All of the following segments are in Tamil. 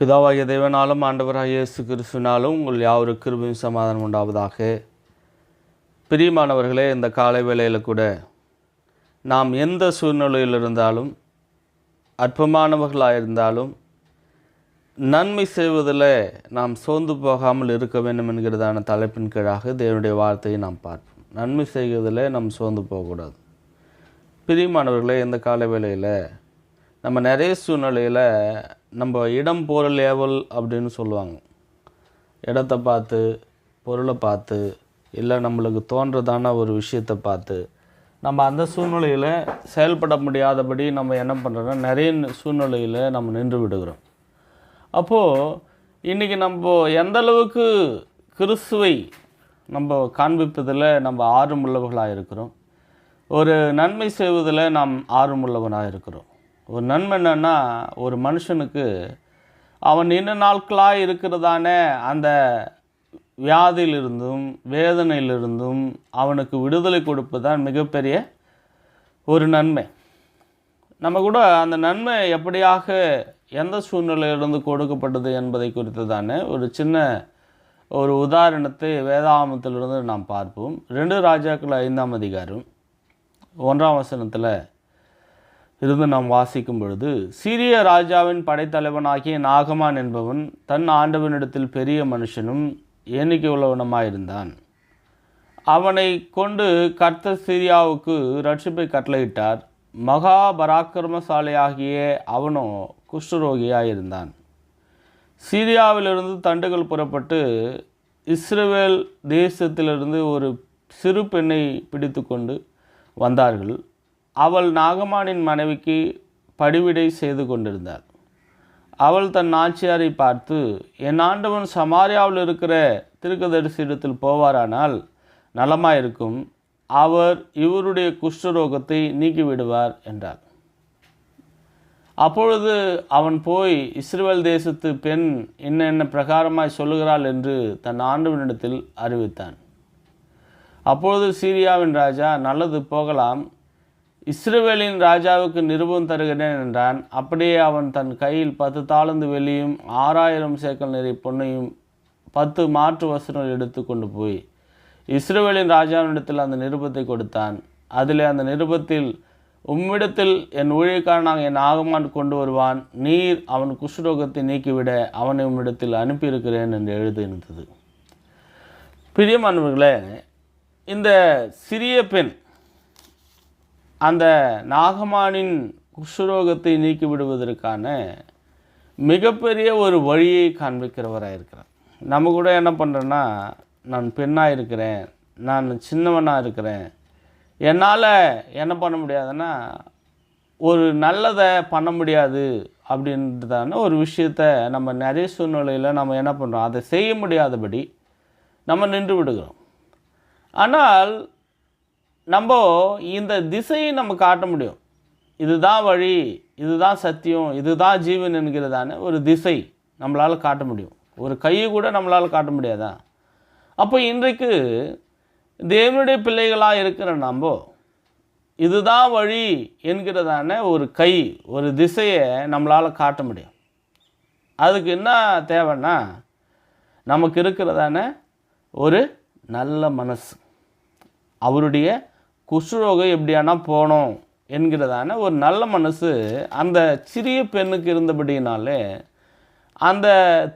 பிதாவாகிய தேவனாலும் ஆண்டவராக இயேசு கிறிஸ்துனாலும் உங்கள் யாவருக்கு கிருபையும் சமாதானம் உண்டாவதாக. பிரியமானவர்களே இந்த காலை வேளையில் கூட நாம் எந்த சூழ்நிலையில் இருந்தாலும் அற்பமானவர்களாக இருந்தாலும் நன்மை செய்வதில் நாம் சோர்ந்து போகாமல் இருக்க வேண்டும் என்கிறதான தலைப்பின் கீழாக தேவனுடைய வார்த்தையை நாம் பார்ப்போம். நன்மை செய்வதில் நாம் சோர்ந்து போகக்கூடாது. பிரியமானவர்களே இந்த கால வேளையில் நம்ம நிறைய சூழ்நிலையில் நம்ம இடம் பொருள் ஏவல் அப்படின்னு சொல்லுவாங்க. இடத்த பார்த்து பொருளை பார்த்து இல்லை நம்மளுக்கு தோன்றதான ஒரு விஷயத்தை பார்த்து நம்ம அந்த சூழ்நிலையில் செயல்பட முடியாதபடி நம்ம என்ன பண்ணுறோன்னா நிறைய சூழ்நிலையில் நம்ம நின்று விடுகிறோம். அப்போது இன்றைக்கி நம்ம எந்த அளவுக்கு கிறிஸ்துவை நம்ம காண்பிப்பதில் நம்ம ஆர்வமுள்ளவர்களாக இருக்கிறோம் ஒரு நன்மை செய்வதில் நாம் ஆர்வமுள்ளவனாக இருக்கிறோம் ஒரு நன்மை என்னென்னா ஒரு மனுஷனுக்கு அவன் இன்ன நாட்களாக இருக்கிறதானே அந்த வியாதியிலிருந்தும் வேதனையிலிருந்தும் அவனுக்கு விடுதலை கொடுப்பு தான் மிகப்பெரிய ஒரு நன்மை. நம்ம கூட அந்த நன்மை எப்படியாக எந்த சூழ்நிலையிலிருந்து கொடுக்கப்பட்டது என்பதை குறித்து தானே ஒரு சின்ன ஒரு உதாரணத்தை வேதாமத்திலிருந்து நாம் பார்ப்போம். ரெண்டு ராஜாக்கள் ஐந்தாம் அதிகாரம் ஒன்றாம் வசனத்தில் இருந்து நாம் வாசிக்கும் பொழுது சீரிய ராஜாவின் படைத்தலைவனாகிய நாகமான் என்பவன் தன் ஆண்டவனிடத்தில் பெரிய மனுஷனும் எண்ணிக்கை உள்ளவனுமாயிருந்தான். அவனை கொண்டு கர்த்தர் சீரியாவுக்கு ரட்சிப்பை கட்டளையிட்டார். மகா பராக்கிரமசாலியாகிய அவனோ குஷ்டரோகியாயிருந்தான். சீரியாவிலிருந்து தண்டுகள் புறப்பட்டு இஸ்ரேல் தேசத்திலிருந்து ஒரு சிறு பெண்ணை பிடித்து கொண்டு வந்தார்கள். அவள் நாகமானின் மனைவிக்கு படிவிடை செய்து கொண்டிருந்தாள். அவள் தன் நாச்சியாரை பார்த்து என் ஆண்டவன் சமாரியாவில் இருக்கிற திருக்கதரிசியிடத்தில் போவாரானால் நலமாயிருக்கும். அவர் இவருடைய குஷ்டரோகத்தை நீக்கிவிடுவார் என்றார் அப்பொழுது அவன் போய் இஸ்ரேல் தேசத்து பெண் என்ன என்ன பிரகாரமாய் சொல்லுகிறாள் என்று தன் ஆண்டவனிடத்தில் அறிவித்தான். அப்பொழுது சீரியாவின் ராஜா நல்லது போகலாம். இஸ்ரவேலின் ராஜாவுக்கு நிருபம் தருகிறேன் என்றான். அப்படியே அவன் தன் கையில் பத்து தாளந்து வெளியும் ஆறாயிரம் சேக்கல் நிறை பொன்னையும் பத்து மாற்று வசனங்கள் எடுத்து கொண்டு போய் இஸ்ரவேலின் ராஜாவினிடத்தில் அந்த நிருபத்தை கொடுத்தான். அதில் அந்த நிருபத்தில் உம்மிடத்தில் என் ஊழியக்காரனாக என் ஆகமான் கொண்டு வருவான். நீர் அவன் குஷ்ரோகத்தை நீக்கிவிட அவனை உம்மிடத்தில் அனுப்பியிருக்கிறேன் என்று எழுதியிருந்தது பிரியமானவர்களே இந்த சிறிய பெண் அந்த நாகமானின் குஷ்ரோகத்தை நீக்கி விடுவதற்கான மிகப்பெரிய ஒரு வழியை காண்பிக்கிறவராக இருக்கிறார். நம்ம கூட என்ன பண்ணுறோன்னா நான் பெண்ணாக இருக்கிறேன் நான் சின்னவனாக இருக்கிறேன். என்னால் என்ன பண்ண முடியாதுன்னா ஒரு நல்லதை பண்ண முடியாது அப்படின்றதான ஒரு விஷயத்த நம்ம நிறைய சூழ்நிலையில் நம்ம என்ன பண்ணுறோம் அதை செய்ய முடியாதபடி நம்ம நின்று விடுகிறோம். ஆனால் நம்ம இந்த திசையை நம்ம காட்ட முடியும். இதுதான் வழி இதுதான் சத்தியம் இதுதான் ஜீவன் என்கிறதான ஒரு திசை நம்மளால் காட்ட முடியும். ஒரு கையை கூட நம்மளால் காட்ட முடியாதா? அப்போ இன்றைக்கு தேவனுடைய பிள்ளைகளாக இருக்கிற நம்ம இதுதான் வழி என்கிறதான ஒரு கை ஒரு திசையை நம்மளால் காட்ட முடியும். அதுக்கு என்ன தேவைன்னா நமக்கு இருக்கிறதான ஒரு நல்ல மனசு. அவருடைய குஷ்ரோகம் எப்படியானா போகணும் என்கிறதான ஒரு நல்ல மனசு அந்த சிறிய பெண்ணுக்கு இருந்தபடினாலே அந்த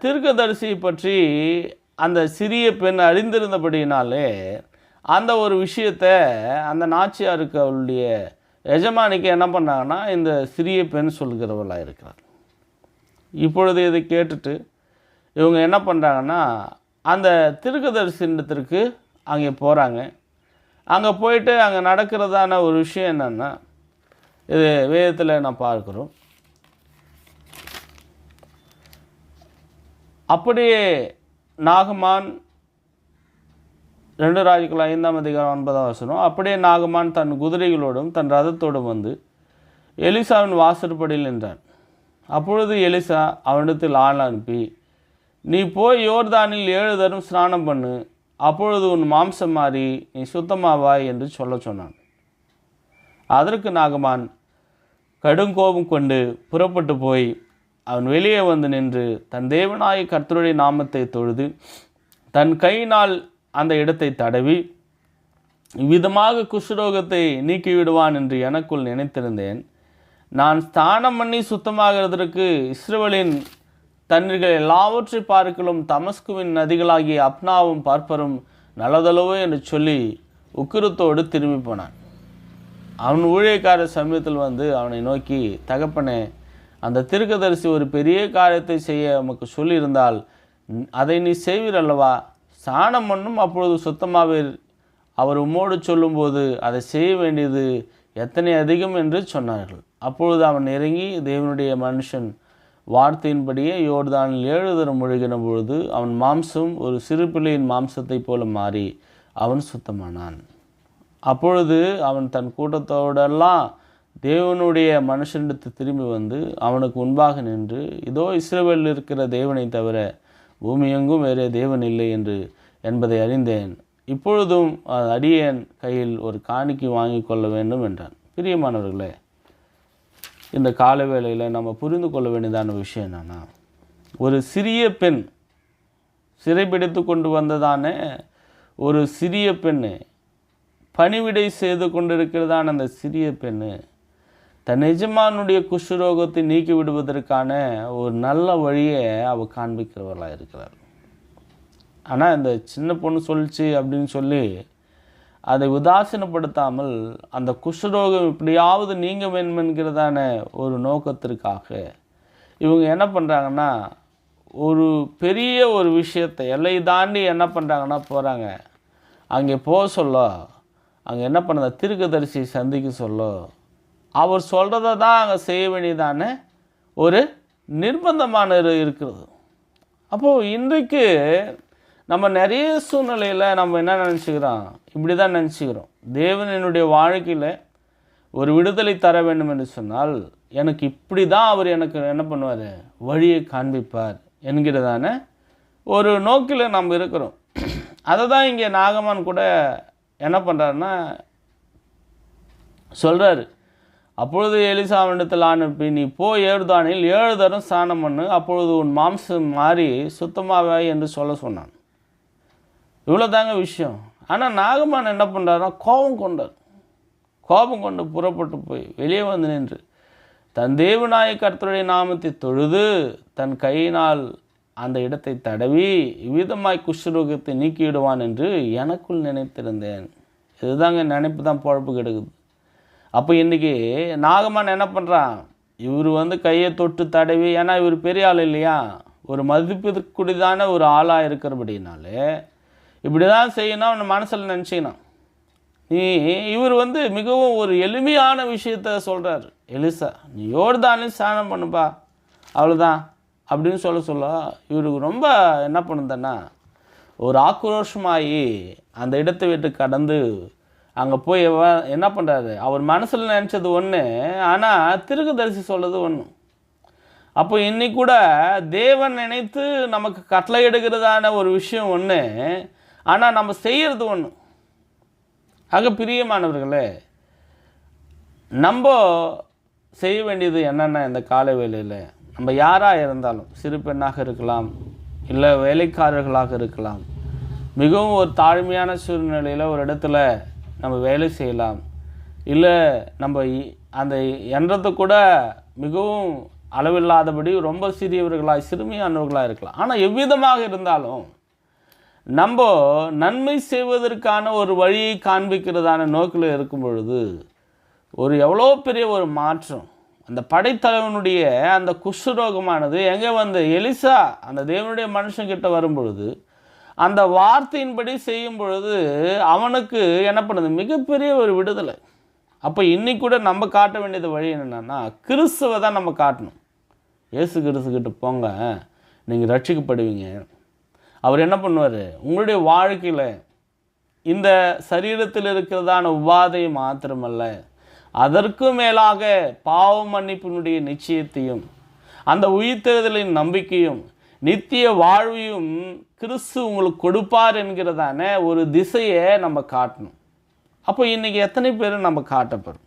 தீர்க்கதரிசியை பற்றி அந்த சிறிய பெண் அறிந்திருந்தபடினாலே அந்த ஒரு விஷயத்தை அந்த நாச்சியாருக்கு அவளுடைய எஜமானிக்கு என்ன பண்ணாங்கன்னா இந்த சிறிய பெண் சொல்கிறவளாக இருக்கிறார் இப்பொழுது இதை கேட்டுட்டு இவங்க என்ன பண்ணுறாங்கன்னா அந்த திருக்கதரிசனத்திற்கு அங்கே போகிறாங்க அங்கே போயிட்டு அங்கே நடக்கிறதான ஒரு விஷயம் என்னென்னா இது வேதத்தில் நான் பார்க்குறோம். அப்படியே நாகமான் ரெண்டு ராஜுக்கள் ஐந்தாம் அதிகாரம் ஒன்பதாம் வசனம் அப்படியே நாகமான் தன் குதிரைகளோடும் தன் ரதத்தோடும் வந்து எலிசாவின் வாசற்படியில் நின்றான். அப்பொழுது எலிசா அவனிடத்தில் ஆள் அனுப்பி நீ போய் யோர்தானில் ஏழு தரம் ஸ்நானம் பண்ணு அப்பொழுது உன் மாம்சம் மாறி நீ சுத்தமாவாய் என்று சொல்ல சொன்னான். அதற்கு நாகமான் கடுங்கோபம் கொண்டு புறப்பட்டு போய் அவன் வெளியே வந்து நின்று தன் தேவனாய கர்த்தருடைய நாமத்தை தொழுது தன் கையினால் அந்த இடத்தை தடவி இவ்விதமாக குஷ்ரோகத்தை நீக்கிவிடுவான் என்று எனக்குள் நினைத்திருந்தேன். நான் ஸ்தானம் பண்ணி சுத்தமாகிறதற்கு இஸ்ரவேலின் தண்ணீர்கள் எல்லாவற்றை பார்க்கலும் தமஸ்குவின் நதிகளாகிய அப்னாவும் பார்ப்பரும் நல்லதளவோ என்று சொல்லி உக்கிரத்தோடு திரும்பி போனான். அவன் ஊழியக்கார சமயத்தில் வந்து அவனை நோக்கி தகப்பனே அந்த திருக்கதரிசி ஒரு பெரிய காரியத்தை செய்ய உமக்கு சொல்லியிருந்தால் அதை நீ செய்வீர் அல்லவா சாணம் மண்ணும் அப்பொழுது சுத்தமாவீர். அவர் உம்மோடு சொல்லும்போது அதை செய்ய வேண்டியது எத்தனை அதிகம்? என்று சொன்னார்கள். அப்பொழுது அவன் இறங்கி தேவனுடைய மனுஷன் வார்த்தையின்படியே யோர்தானில் ஏழு தரம் முழுகின பொழுது அவன் மாம்சம் ஒரு சிறு பிள்ளையின் மாம்சத்தைப் போல மாறி அவன் சுத்தமானான். அப்பொழுது அவன் தன் கூட்டத்தோடெல்லாம் தேவனுடைய மனுஷனிடத்து திரும்பி வந்து அவனுக்கு முன்பாக நின்று இதோ இஸ்ரேவேலில் இருக்கிற தேவனை தவிர பூமி எங்கும் வேறே தேவன் இல்லை என்று என்பதை அறிந்தேன். இப்பொழுதும் அடியேன் கையில் ஒரு காணிக்கை வாங்கி கொள்ள வேண்டும் என்றான். பிரியமானவர்களே இந்த கால வேளையில் நம்ம புரிந்து கொள்ள வேண்டியதான விஷயம் என்னன்னா ஒரு சிறிய பெண் சிறைபிடித்து கொண்டு வந்ததான ஒரு சிறிய பெண் பணிவிடை செய்து கொண்டிருக்கிறதான அந்த சிறிய பெண்ணு தன் எஜமானுடைய குஷ்ரோகத்தை நீக்கி விடுவதற்கான ஒரு நல்ல வழியை அவர் காண்பிக்கிறவர்களாக இருக்கிறார். ஆனால் இந்த சின்ன பொண்ணு சொல்லிச்சு அப்படின்னு சொல்லி அதை உதாசீனப்படுத்தாமல் அந்த குஷ்டரோகம் இப்படியாவது நீங்க வேண்டும் என்கிறதான ஒரு நோக்கத்திற்காக இவங்க என்ன பண்ணுறாங்கன்னா ஒரு பெரிய ஒரு விஷயத்தை எல்லை தாண்டி என்ன பண்ணுறாங்கன்னா போகிறாங்க அங்கே போக சொல்ல. அங்கே என்ன பண்ண திருக்கதரிசி சந்திக்க சொல்ல. அவர் சொல்கிறத தான் அங்கே செய்ய வேண்டியதான ஒரு நிர்பந்தமான இருக்கிறது. அப்போது இன்றைக்கு நம்ம நிறைய சூழ்நிலையில் நம்ம என்ன நினச்சிக்கிறோம்? இப்படி தான் நினச்சிக்கிறோம். தேவன் என்னுடைய வாழ்க்கையில் ஒரு விடுதலை தர வேண்டும் என்று சொன்னால் எனக்கு இப்படி தான் அவர் எனக்கு என்ன பண்ணுவார்? வழியை காண்பிப்பார் என்கிறதான ஒரு நோக்கில் நம்ம இருக்கிறோம். அதை தான் இங்கே நாகமான் கூட என்ன பண்ணுறாருன்னா சொல்கிறாரு அப்பொழுது எலிசாவிடத்தில் அனுப்பி நீ போ ஏழுதானில் ஏழு தரம் ஸ்நானம் பண்ணு அப்பொழுது உன் மாம்சம் மாறி சுத்தமாக என்று சொல்ல சொன்னான். இவ்வளோதாங்க விஷயம். ஆனால் நாகமான் என்ன பண்ணுறாருன்னா கோபம் கொண்டார். கோபம் கொண்டு புறப்பட்டு போய் வெளியே வந்து நின்று தன் தேவநாய கர்த்தருடைய நாமத்தை தொழுது தன் கையினால் அந்த இடத்தை தடவி இவ்விதமாய் குஷ்டரோகத்தை நீக்கிவிடுவான் என்று எனக்குள் நினைத்திருந்தேன். இதுதாங்க நினைப்பு தான் பழப்பு கெடுக்குது. அப்போ இன்றைக்கி நாகமான் என்ன பண்ணுறான் இவர் வந்து கையை தொட்டு தடவி ஏன்னா இவர் பெரிய ஆள் இல்லையா? ஒரு மதிப்பிற்குடிதான ஒரு ஆளாக இருக்கிறபடினாலே இப்படி தான் செய்யணும் அவன் மனசில் நினச்சிக்கணும் நீ இவர் வந்து மிகவும் ஒரு எளிமையான விஷயத்த சொல்கிறார் எலிசா நீ யோர்தானில் ஸ்நானம் பண்ணுப்பா. அவ்வளோதான் அப்படின்னு சொல்ல சொல்ல இவருக்கு ரொம்ப என்ன பண்ணுதுன்னா ஒரு ஆக்ரோஷமாகி அந்த இடத்தை விட்டு கடந்து அங்கே போய் என்ன பண்ணுறாரு அவர் மனசில் நினச்சது ஒன்று ஆனால் திருக்குதரிசி சொல்கிறது ஒன்று அப்போ இன்னைக்கு கூட தேவன் நினைத்து நமக்கு கட்டளை எடுக்கிறதான ஒரு விஷயம் ஒன்று ஆனால் நம்ம செய்கிறது ஒன்று ஆக பிரியமானவர்களே நம்ம செய்ய வேண்டியது என்னென்ன இந்த காலை வேலையில் நம்ம யாராக இருந்தாலும் சிறு பெண்ணாக இருக்கலாம் இல்லை வேலைக்காரர்களாக இருக்கலாம் மிகவும் ஒரு தாழ்மையான சூழ்நிலையில் ஒரு இடத்துல நம்ம வேலை செய்யலாம் இல்லை நம்ம இ- அந்த எண்ணத்தை கூட மிகவும் அளவில்லாதபடி ரொம்ப சிறியவர்களாக சிறுமியானவர்களாக இருக்கலாம். ஆனால் எவ்விதமாக இருந்தாலும் நம்ம நன்மை செய்வதற்கான ஒரு வழியை காண்பிக்கிறதான நோக்கில் இருக்கும் பொழுது ஒரு எவ்வளோ பெரிய ஒரு மாற்றம். அந்த படைத்தலைவனுடைய அந்த குஷ்ரோகமானது எங்கே வந்து? எலிசா அந்த தேவனுடைய மனுஷங்கிட்ட வரும் பொழுது அந்த வார்த்தையின்படி செய்யும் பொழுது அவனுக்கு என்ன பண்ணுது? மிகப்பெரிய ஒரு விடுதலை. அப்போ இன்னி கூட நம்ம காட்ட வேண்டியது வழி என்னென்னா கிறிஸ்துவை தான் நம்ம காட்டணும். இயேசு கிறிஸ்துக்கிட்ட போங்க நீங்கள் ரட்சிக்கப்படுவீங்க. அவர் என்ன பண்ணுவார்? உங்களுடைய வாழ்க்கையில் இந்த சரீரத்தில் இருக்கிறதான உபாதை மாத்திரமல்ல அதற்கு மேலாக பாவ மன்னிப்பினுடைய நிச்சயத்தையும் அந்த உயிர்த்தெழுதலின் நம்பிக்கையும் நித்திய வாழ்வையும் கிறிஸ்து உங்களுக்கு கொடுப்பார் என்கிறதான ஒரு திசையை நம்ம காட்டணும். அப்போ இன்றைக்கி எத்தனை பேர் நம்ம காட்டப்படும்?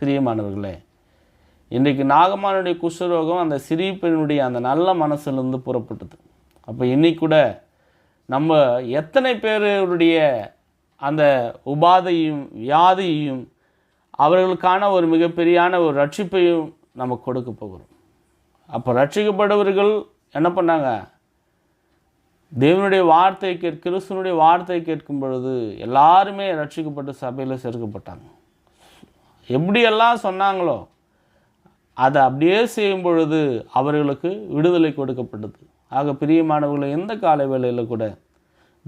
பிரியமானவர்களே இன்றைக்கு நாகமானுடைய குஷ்டரோகம் அந்த சிறிய பெண்ணுடைய அந்த நல்ல மனசுலேருந்து புறப்பட்டது. அப்போ இன்னைக்கு கூட நம்ம எத்தனை பேருடைய அந்த உபாதையும் வியாதியையும் அவர்களுக்கான ஒரு மிகப்பெரியான ஒரு ரட்சிப்பையும் நம்ம கொடுக்க போகிறோம். அப்போ ரட்சிக்கப்பட்டவர்கள் என்ன பண்ணாங்க? தேவனுடைய வார்த்தை கேட்க கிறிஸ்தனுடைய வார்த்தை கேட்கும் பொழுது எல்லாருமே ரட்சிக்கப்பட்டு சபையில் சேர்க்கப்பட்டாங்க. எப்படியெல்லாம் சொன்னாங்களோ அதை அப்படியே செய்யும் பொழுது அவர்களுக்கு விடுதலை கொடுக்கப்பட்டது. ஆக பிரியமானவர்களை எந்த கால வேளையில் கூட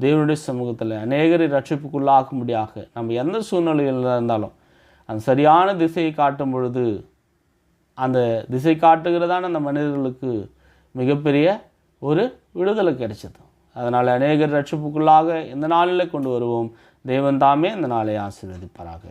தேவனுடைய சமூகத்தில் அநேகரை ரட்சிப்புக்குள்ளாகும்படியாக நம்ம எந்த சூழ்நிலையில் இருந்தாலும் அந்த சரியான திசையை காட்டும் பொழுது அந்த திசை காட்டுகிறதான அந்த மனிதர்களுக்கு மிகப்பெரிய ஒரு விடுதலை கிடைச்சது. அதனால் அநேகர் ரட்சிப்புக்குள்ளாக இந்த நாளில் கொண்டு வருவோம். தெய்வந்தாமே தாமே இந்த நாளை ஆசீர்வதிப்பாராக.